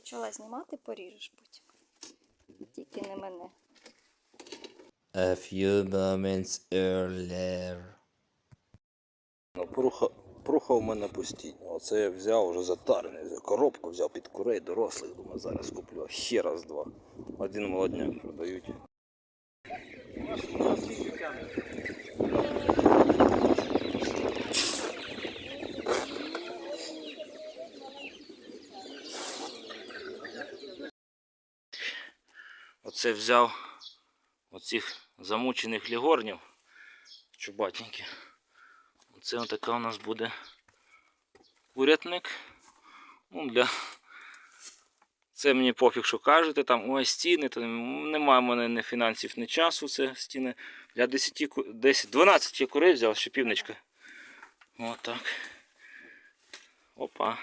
почала знімати, поріжеш потім. Тільки не мене. A few moments earlier. Ну, пруха, пруха в мене постійно. Оце я взяв вже затарений. Взяв коробку взяв під курей дорослих. Думаю, зараз куплю ще раз два. Один молодняк продають. Оце взяв оцих замучених лігорнів чубатеньких. Оце така у нас буде курятник. Ну, для... Це мені пофіг, що кажете, там ой, стіни, то немає в мене ні фінансів, ні часу. Це стіни. Для 10, 10 12 я курей взяв, ще півничка. Отак. Опа.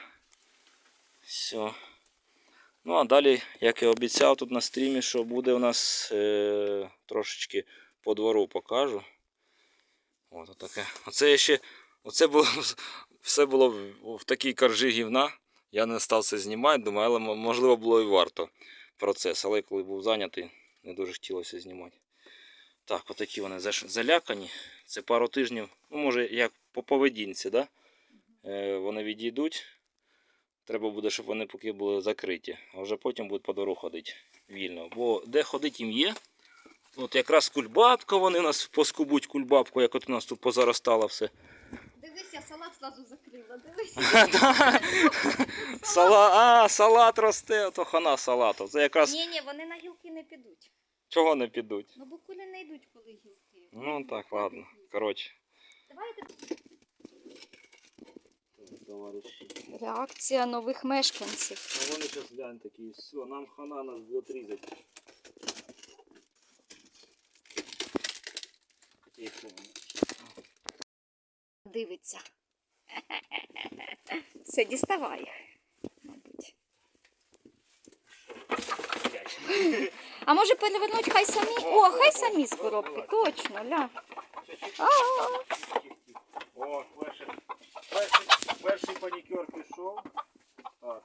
Все. Ну а далі, як і обіцяв тут на стрімі, що буде у нас е, трошечки по двору покажу. От таке. Оце ще. Оце було все було в, в такій коржі гівна. Я не став це знімати, думаю, але можливо було і варто процес. Але коли був зайнятий, не дуже хотілося знімати. Так, отакі вони залякані. Це пару тижнів, ну може як по поведінці, да? е, вони відійдуть. Треба буде, щоб вони поки були закриті, а вже потім будуть по двору ходити вільно. Бо де ходити їм є. От якраз кульбабка, вони нас поскубуть кульбабку, як от у нас тут позаростало все. Дивись, я салат зразу закрила. Дивись. А, салат росте, то хана салату. Це якраз Ні, ні, вони на гілки не підуть. чого не підуть. Ну бо кулі не йдуть, коли гілки. Ну так, ладно. Коротше. Давайте. Товариші. Реакція нових мешканців. А вони зараз глянь такі, все, нам хана нас будуть різати. Дивиться. Все, діставай їх, мабуть. А може перевернуть хай самі? О, хай самі з коробки, точно, ля. О, перший, перший, перший панікер пішов. Так.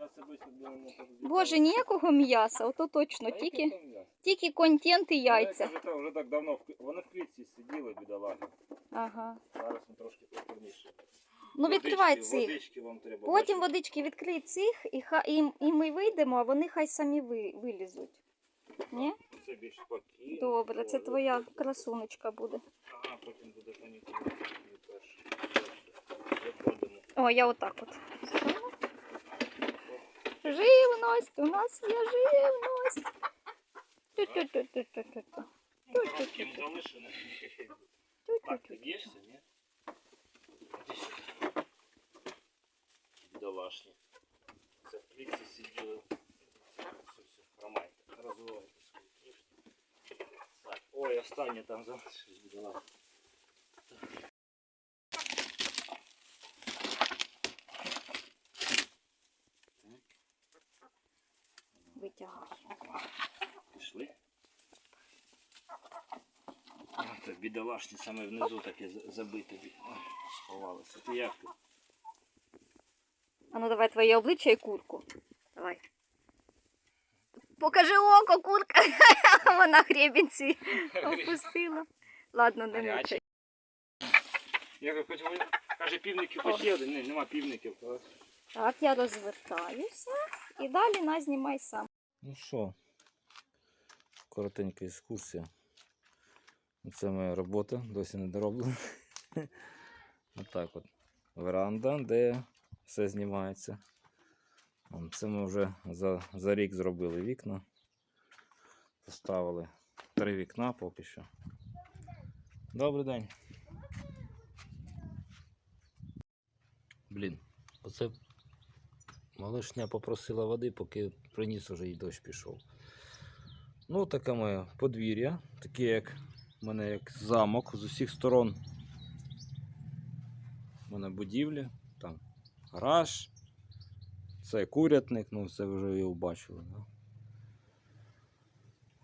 Я себе не Боже, ніякого м'яса, ото точно, тільки, тільки контент і яйця. Вже, так- вже так давно, в- вони в клітці сиділи, бідолаги. Ага. Зараз він трошки покорніше. Ну відкривай цих. Водички вам треба. Потім бачите? водички відкрий цих, і, ха, і, і ми вийдемо, а вони хай самі ви, вилізуть. Ні? Це більш спокійно. Добре, це твоя красунечка буде. Ага, потім буде панікувати. Не перше. Виходимо. О, я отак от. Живність, у нас є живність. Ту-ту-ту-ту-ту-ту. Чим залишено? Так, ти б'єшся, ні? Іди сюди. Бідолашні. Це в клітці сиділи. Все, все, хромайте. Розвивайте свої клішки. Так, ой, останнє там залишилось, Бідолашні саме внизу таке забите. Сховалося. Ти як ти? А ну давай твоє обличчя і курку. Давай. Покажи око, курка. Вона гребінці опустила. Ладно, не мучай. Я хоч каже півників хоч є один, Ні, нема півників. Так, я розвертаюся і далі нас знімай сам. Ну що, коротенька екскурсія. Це моя робота, досі не дороблена. Отак от. Веранда, де все знімається. Це ми вже за, за рік зробили вікна. Поставили три вікна поки що. Добрий день. Блін, оце малишня попросила води, поки приніс уже і дощ пішов. Ну, таке моє подвір'я, таке як в мене як замок з усіх сторон. У мене будівлі, там гараж, це курятник, ну це вже його бачили. Да?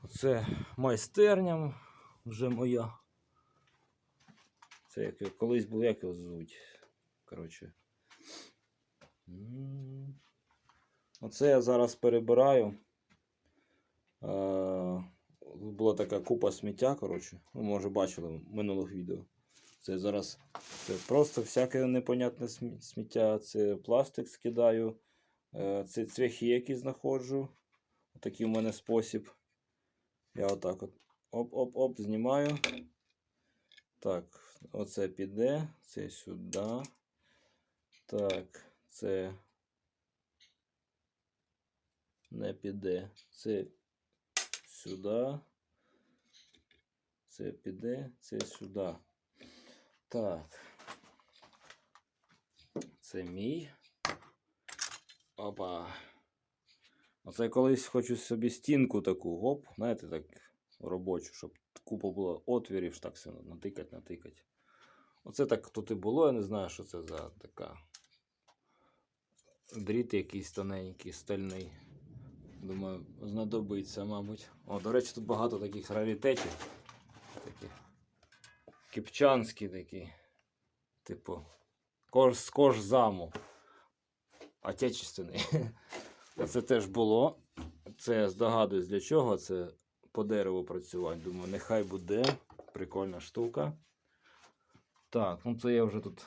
Оце майстерня вже моя. Це як колись було, як його звуть. Коротше. Оце я зараз перебираю. Була така купа сміття, коротше. Ви може бачили в минулих відео. Це зараз це просто всяке непонятне сміття. Це пластик скидаю, е, це цвяхи, які знаходжу. Такий у мене спосіб. Я отак от оп-оп-оп, знімаю. Так, оце піде, це сюди. Так, це не піде. Це сюди. Це піде, це сюди. Так. Це мій. Опа. Оце колись хочу собі стінку таку, гоп, знаєте, так робочу, щоб купа було отвірів, так все натикать, натикать. Оце так тут і було, я не знаю, що це за така. Дріт якийсь тоненький, стальний. Думаю, знадобиться, мабуть. О, до речі, тут багато таких раритетів. Такі. Кіпчанські такі. Типу. Кож, з кожзаму. Отечественний. Це теж було. Це здогадуюсь для чого. Це по дереву працювати. Думаю, нехай буде. Прикольна штука. Так, ну це я вже тут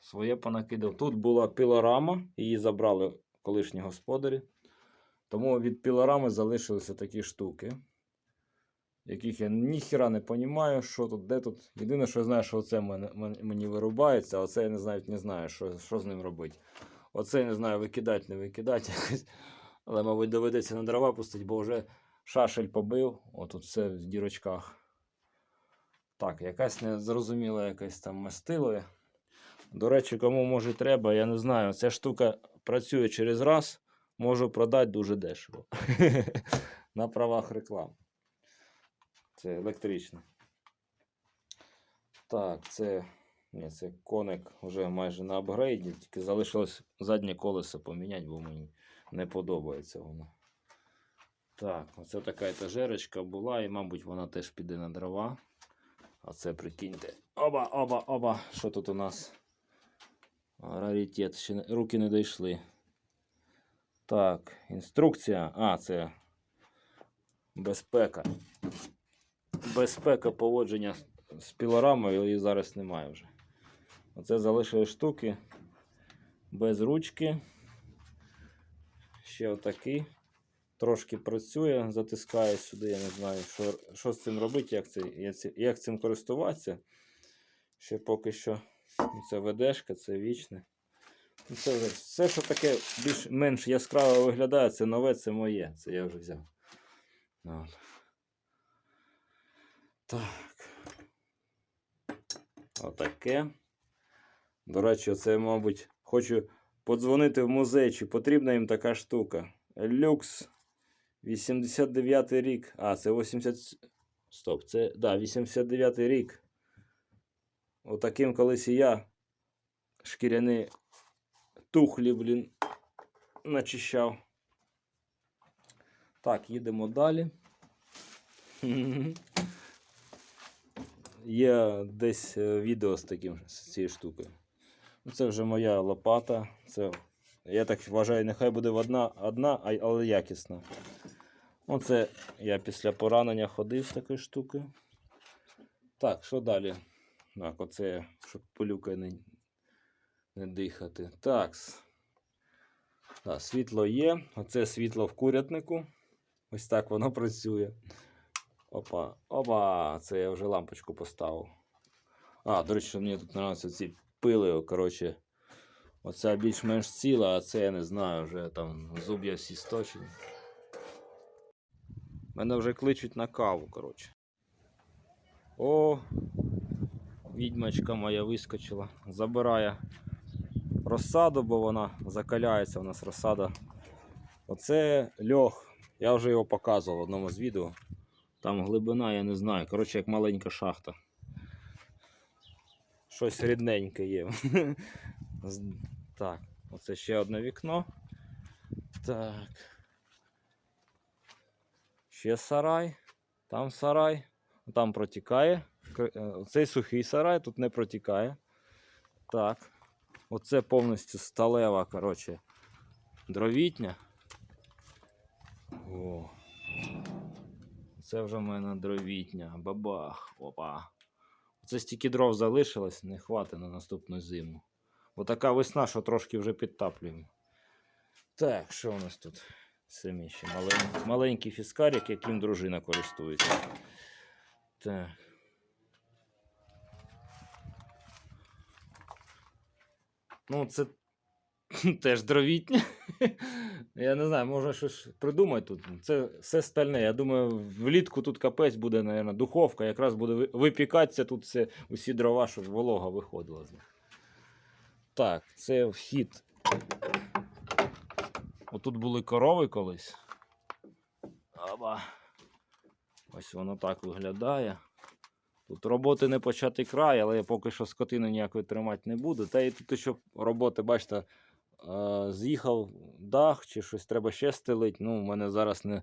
своє понакидав. Тут була пілорама, її забрали колишні господарі. Тому від пілорами залишилися такі штуки, яких я ніхіра не розумію, що тут, де тут. Єдине, що я знаю, що оце мені вирубається, а оце я не знаю, не знаю, що, що з ним робити. Оце я не знаю, викидати, не викидати якось. Але, мабуть, доведеться на дрова пустити, бо вже шашель побив. Отут все в дірочках. Так, якась незрозуміла якась там мастило. До речі, кому може треба, я не знаю. Ця штука працює через раз, можу продати дуже дешево. На правах реклами. Це електрично. Так, це. Ні, це коник вже майже на апгрейді, тільки залишилось заднє колесо поміняти, бо мені не подобається воно. Так, оце така етажерочка була, і, мабуть, вона теж піде на дрова. А це прикиньте. Оба, оба, оба. Що тут у нас? Раритет. Ще руки не дійшли. Так, інструкція. А, це безпека. Безпека поводження з- пілорамою її зараз немає вже. Оце залишили штуки без ручки. Ще отакий. Трошки працює, затискає сюди, я не знаю, що, що з цим робити, як, це, як, цим користуватися. Ще поки що це ведешка, це вічне. Ну, Це вже все, що таке більш-менш яскраво виглядає, це нове, це моє. Це я вже взяв. Так. Отаке. До речі, це, мабуть, хочу подзвонити в музей, чи потрібна їм така штука. Люкс 89 рік. А, це 80. Стоп, це да, 89 рік. Отаким колись і я шкіряні тухлі, блін, начищав. Так, їдемо далі. Є десь е, відео з таким з цією штукою. Ну, Це вже моя лопата. Це, я так вважаю, нехай буде одна, одна але якісна. Оце я після поранення ходив з такою штукою. Так, що далі? Так, оце, щоб полюкою не, не дихати. Так. Так, світло є. Оце світло в курятнику. Ось так воно працює. Опа, опа, це я вже лампочку поставив. А, до речі, мені тут подобаються ці пили, коротше. Оця більш-менш ціла, а це я не знаю, вже там зуб'я всі сточені. Мене вже кличуть на каву, коротше. О, відьмачка моя вискочила. Забирає розсаду, бо вона закаляється у нас розсада. Оце льох. Я вже його показував в одному з відео. Там глибина, я не знаю. Коротше, як маленька шахта. Щось рідненьке є. Так, оце ще одне вікно. Так. Ще сарай. Там сарай. Там протікає. Е, Цей сухий сарай тут не протікає. Так. Оце повністю сталева, коротше, дровітня. О. Це вже в мене дровітня. Бабах. Опа. Це стільки дров залишилось, не хватить на наступну зиму. Бо така весна, що трошки вже підтаплюємо. Так, що у нас тут? Самі ще малень... маленький фіскарик, яким дружина користується. Так. Ну, це теж дровітня. Я не знаю, можна щось придумати тут. Це все стальне. Я думаю, влітку тут капець буде, мабуть, духовка, якраз буде випікатися тут все, усі дрова, щоб волога виходила з них. Так, це вхід. Отут були корови колись. Аба. Ось воно так виглядає. Тут роботи не початий край, але я поки що скотину ніякої тримати не буду. Та і тут ще роботи, бачите, з'їхав дах чи щось треба ще стелити. Ну, у мене зараз не,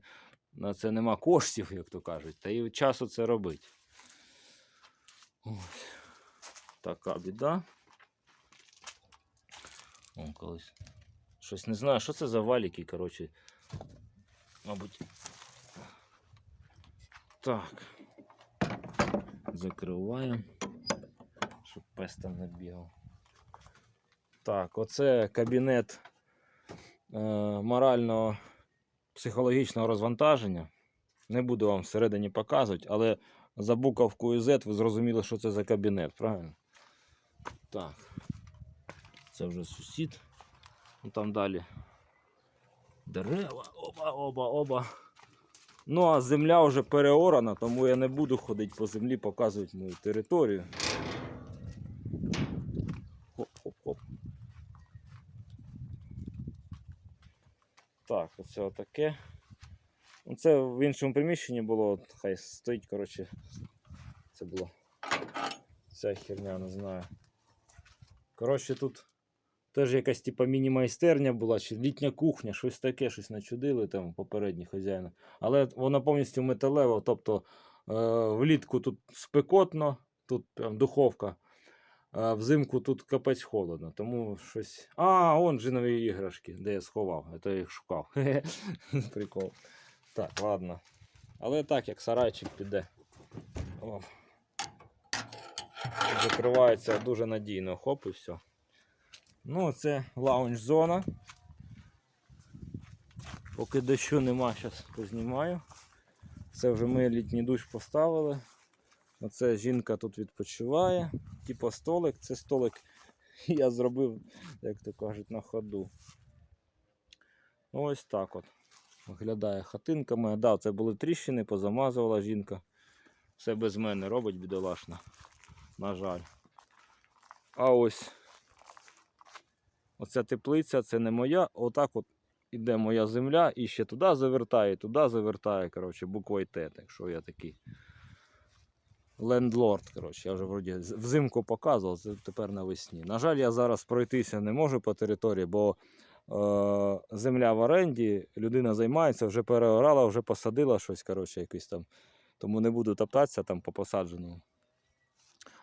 на це нема коштів, як то кажуть. Та і часу це робити. Ось. Така біда. О, колись. Щось не знаю, що це за валіки, коротше. Мабуть. Так. Закриваємо, щоб пес там не бігав. Так, оце кабінет е, морального психологічного розвантаження. Не буду вам всередині показувати, але за буковкою Z ви зрозуміли, що це за кабінет, правильно? Так. Це вже сусід. Ну, там далі дерева. Оба, оба, оба. Ну, а земля вже переорана, тому я не буду ходити по землі, показувати мою територію. Хоп-хоп-хоп. Так, оце отаке. Ну, Це в іншому приміщенні було, хай стоїть, коротше. Це було. Ця херня, не знаю. Коротше, тут теж якась типа міні-майстерня була, чи літня кухня, щось таке, щось начудили там попередні хазяїни. Але вона повністю металева, тобто е, влітку тут спекотно, тут прям духовка. Взимку тут капець холодно, тому щось. А, он же нові іграшки, де я сховав, а то я їх шукав. Прикол. Так, ладно. Але так, як сарайчик піде. О. Закривається дуже надійно, хоп і все. Ну, це лаунж-зона. Поки дощу нема, зараз познімаю. Це вже ми літній душ поставили. Оце жінка тут відпочиває. Типа столик. Це столик я зробив, як то кажуть, на ходу. Ось так от. Виглядає хатинка моя. Да, це були тріщини, позамазувала жінка. Все без мене робить бідолашна. На жаль. А ось оця теплиця, це не моя. Отак от іде моя земля і ще туди завертає, туди завертає. Коротше, буквою Т. Так що я такий лендлорд. Коротше, я вже вроді взимку показував, тепер навесні. На жаль, я зараз пройтися не можу по території, бо е, земля в оренді, людина займається, вже переорала, вже посадила щось, коротше, якийсь там. Тому не буду топтатися там по посадженому.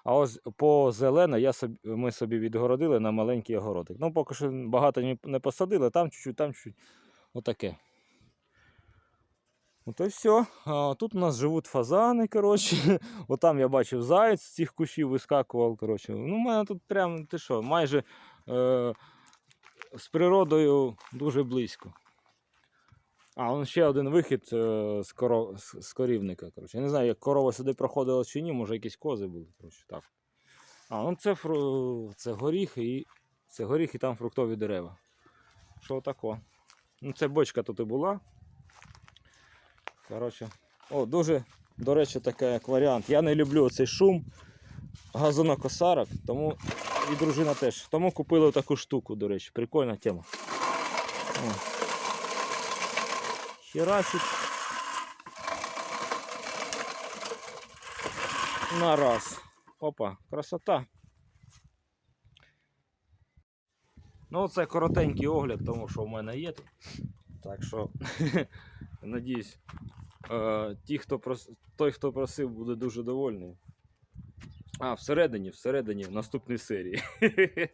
А ось по зелене я собі, ми собі відгородили на маленький огородик. Ну, поки що багато не посадили, там чуть-чуть, там чуть-чуть. Отаке. Ну то все. Тут у нас живуть фазани, коротше. Отам я бачив заяць з цих кущів вискакував. Коротше. Ну, у мене тут прям, ти що, майже е, з природою дуже близько. А, он ще один вихід е, з, коро... з, з корівника. Коротше. Я не знаю, як корова сюди проходила чи ні, може якісь кози були. Коротше, так. А, ну це, фру... це горіх і це горіх і там фруктові дерева. Що тако? Ну, це бочка тут і була. Коротше. О, дуже, до речі, таке як варіант. Я не люблю цей шум газонокосарок, тому і дружина теж. Тому купили таку штуку, до речі. Прикольна тема. О. Херачить. На раз. Опа, красота. Ну, це коротенький огляд тому, що в мене є. Так що, надіюсь, е, ті, хто прос... той, хто просив, буде дуже довольний. А, всередині, всередині, в наступній серії.